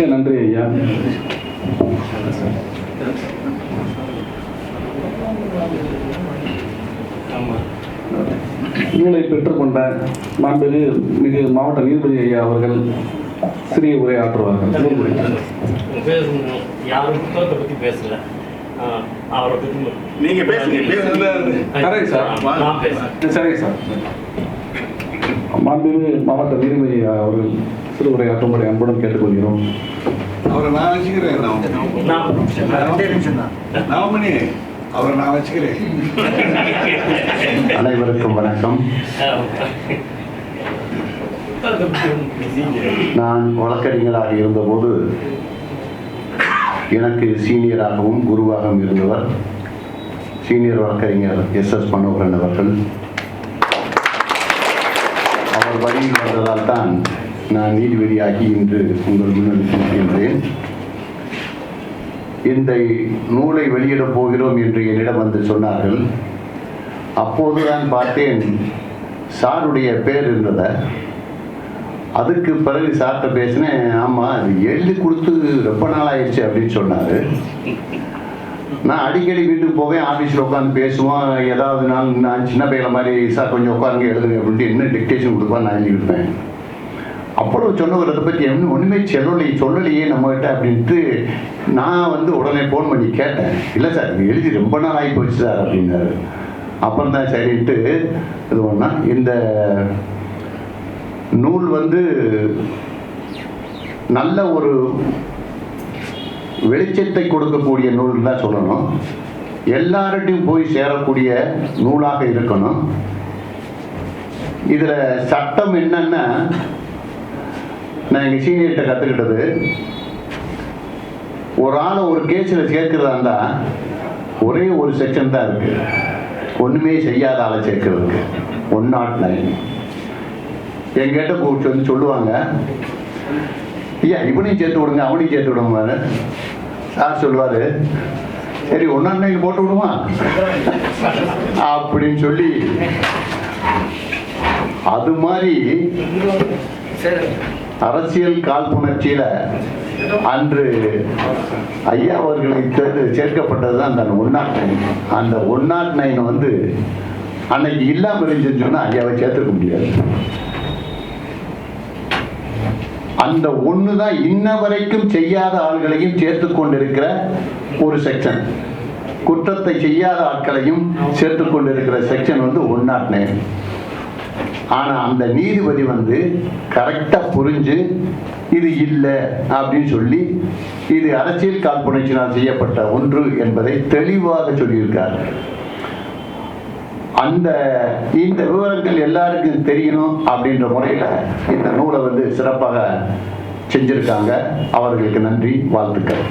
மிக்க நன்றி ஐயா. நூலை பெற்றுக்கொண்ட மாண்புமிகு மிகு மாவட்ட நீதிபதி ஐயா அவர்கள் சிறிய பத்தி மட்டும். நீங்க பேசுங்க சரிங்க சார். மாண்புமிகு மாவட்ட நீதிபதி ஐயா அவர்கள் சிறு உரையாற்றும்படி அன்புடன் கேட்டுக்கொள்கிறோம். அவரை நான் வச்சுக்கிறேன். நான் நவமணி அவரை நான் வச்சுக்கிறேன். அனைவருக்கும் வணக்கம். நான் வழக்கறிஞராக இருந்தபோது எனக்கு சீனியராகவும் குருவாகவும் இருந்தவர் சீனியர் வழக்கறிஞர் எஸ் எஸ் மனோகரன் அவர்கள். அவர் வழியில் வந்ததால் தான் நான் நீதிபதியாகி இன்று உங்கள் முன்னிலை இருக்கின்றேன் இந்த நூலை வெளியிடப் போகிறோம் என்று என்னிடம் வந்து சொன்னார்கள். அப்போதுதான் பார்த்தேன் சாருடைய பேர் இருந்தத. அதுக்கு பிறகு சார்கிட்ட பேசினேன் ஆமாம் அது எழுதி கொடுத்து ரொம்ப நாள் ஆயிடுச்சு அப்படின்னு சொன்னார். நான் அடிக்கடி வீட்டுக்கு போவேன் ஆஃபீஸில் உட்காந்து பேசுவோம் ஏதாவது நாள் நான் சின்ன பையன் மாதிரி சார் கொஞ்சம் உட்காருங்க எழுதுங்க அப்படின்ட்டு என்ன டிக்டேஷன் கொடுப்பா நான் எழுதியிருப்பேன் அப்புறம் சொன்னவர் அதை பற்றி என்ன ஒன்றுமே சொல்லலையே சொல்லலையே நம்மகிட்ட அப்படின்ட்டு நான் வந்து உடனே ஃபோன் பண்ணி கேட்டேன். இல்லை சார் இது எழுதி ரொம்ப நாள் ஆகி போச்சு சார் அப்படின்னாரு. அப்புறம் தான் சரின்ட்டு இது ஒன்றா இந்த நூல் வந்து நல்ல ஒரு வெளிச்சத்தை கொடுக்கக்கூடிய நூல் தான் சொல்லணும். எல்லார்ட்டையும் போய் சேரக்கூடிய நூலாக இருக்கணும். இதில் சட்டம் என்னன்னா நான் எங்கள் சீனியர்கிட்ட கற்றுக்கிட்டது ஒரு ஆளை ஒரு கேஸில் சேர்க்கிறதா இருந்தால் ஒரே ஒரு செக்ஷன் தான் இருக்கு. ஒன்றுமே செய்யாத ஆளை சேர்க்கிறதுக்கு. ஒன் நாட் நைன் எங்கிட்ட கூப்பிட்டு வந்து சொல்லுவாங்க ஐயா இவனையும் சேர்த்து விடுங்க அவனையும் சேர்த்து விடுங்க சார் சொல்லுவார் சரி ஒன்றா போட்டு விடுமா? அப்படின்னு சொல்லி அது மாதிரி அரசியல் காழ்ப்புணர்ச்சியில அன்று ஐயா அவர்களை தேர்ந்து சேர்க்கப்பட்டது தான் அந்த ஒன் நாட் நைன். அந்த ஒன் நாட் நைன் வந்து அன்னைக்கு இல்லாமல் இருந்துச்சுன்னு சொன்னா ஐயாவை சேர்த்துக்க முடியாது. அந்த ஒன்று தான் இன்ன வரைக்கும் செய்யாத ஆள்களையும் சேர்த்து கொண்டிருக்கிற ஒரு செக்ஷன் குற்றத்தை செய்யாத ஆட்களையும் சேர்த்து கொண்டிருக்கிற செக்ஷன் வந்து ஒன் நாட் நைன். ஆனா அந்த நீதிபதி வந்து கரெக்டா புரிஞ்சு இது இல்லை அப்படின்னு சொல்லி இது அரசியல் காழ்ப்புணர்ச்சியினால் செய்யப்பட்ட ஒன்று என்பதை தெளிவாக சொல்லியிருக்கார். அந்த இந்த விவரங்கள் எல்லாருக்கும் தெரியணும் அப்படின்ற முறையில் இந்த நூலை வந்து சிறப்பாக செஞ்சிருக்காங்க. அவர்களுக்கு நன்றி வாழ்த்துக்கள்.